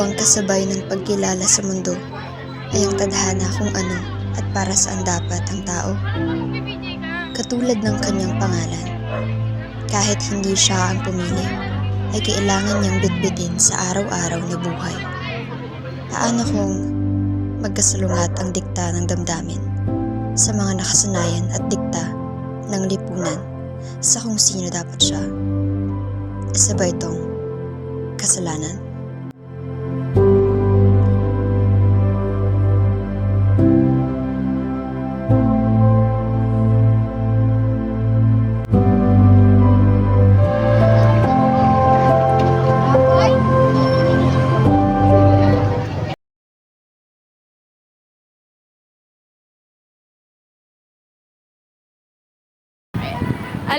bang kasabay ng pagkilala sa mundo ay ang tadhana kung ano at para saan dapat ang tao? Katulad ng kanyang pangalan, kahit hindi siya ang pumili, ay kailangan niyang bitbitin sa araw-araw na buhay. Paano kung magkasalungat ang dikta ng damdamin sa mga nakasanayan at dikta ng lipunan sa kung sino dapat siya? Isa ba itong kasalanan?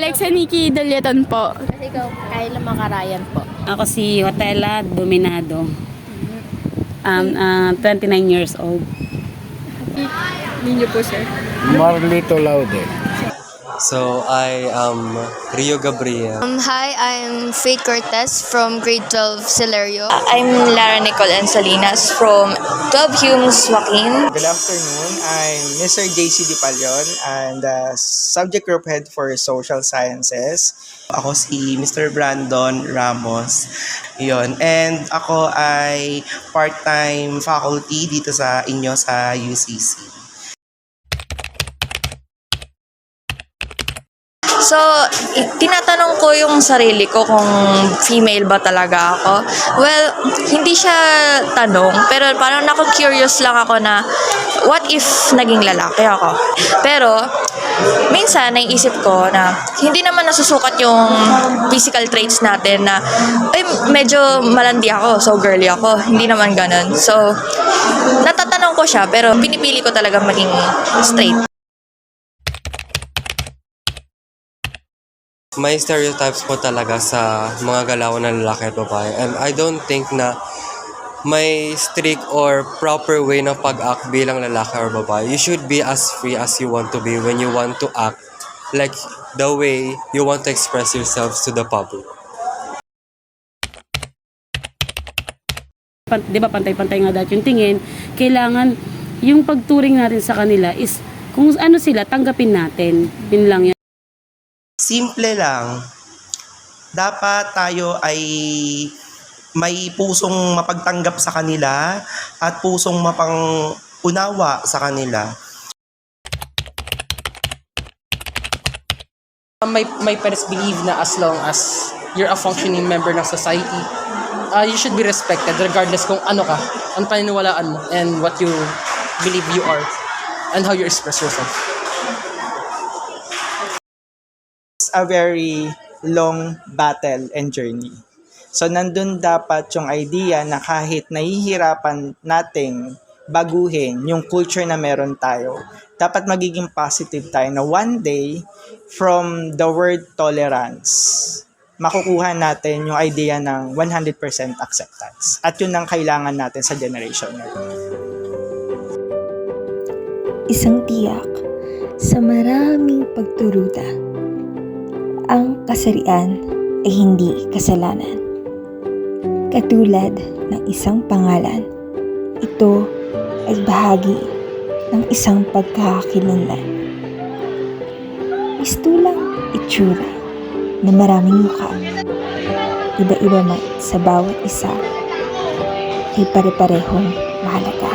Alexa Nikki Dalieton po. Ikaw, Kyla Makarayan po. Ako si Hotela Dominado. Um, ah, 29 years old. Ninyo po, sir. Marlito Laude. So I am Rio Gabriel. Um, hi, I'm Faith Cortez from grade 12 Celerio. I'm Lara Nicole Salinas from 12 Humes Joaquin. Good afternoon. I'm Mr. JC Di Palion and the subject group head for social sciences. Ako si Mr. Brandon Ramos. Yon. And ako ay part-time faculty dito sa inyo sa UCC. So, tinatanong ko yung sarili ko kung female ba talaga ako. Well, hindi siya tanong, pero parang nako-curious lang ako na what if naging lalaki ako? Pero, minsan naiisip ko na hindi naman nasusukat yung physical traits natin na ay medyo malandi ako, so girly ako. Hindi naman ganun. So, natatanong ko siya, pero pinipili ko talaga maging straight. May stereotypes po talaga sa mga galawan ng lalaki at babae. And I don't think na may strict or proper way ng pag-act bilang lalaki or babae. You should be as free as you want to be when you want to act like the way you want to express yourselves to the public. Pan, di ba pantay-pantay nga dahil yung tingin, kailangan yung pagturing natin sa kanila is kung ano sila, tanggapin natin. Yun lang yan. Simple lang. Dapat tayo ay may pusong mapagtanggap sa kanila at pusong mapang unawa sa kanila. my my parents believe na as long as you're a functioning member ng society, uh, you should be respected regardless kung ano ka, ang paniniwalaan mo, and what you believe you are, and how you express yourself. A very long battle and journey. So, nandun dapat yung idea na kahit nahihirapan nating baguhin yung culture na meron tayo, dapat magiging positive tayo na one day, from the word tolerance, makukuha natin yung idea ng 100% acceptance. At yun ang kailangan natin sa generation ngayon. isang tiyak sa maraming pagturuta. Ang kasarian ay hindi kasalanan. Katulad ng isang pangalan, ito ay bahagi ng isang pagkakakilanlan. Mistulang itsura na maraming mukha. Iba-iba man sa bawat isa ay pare-parehong mahalaga.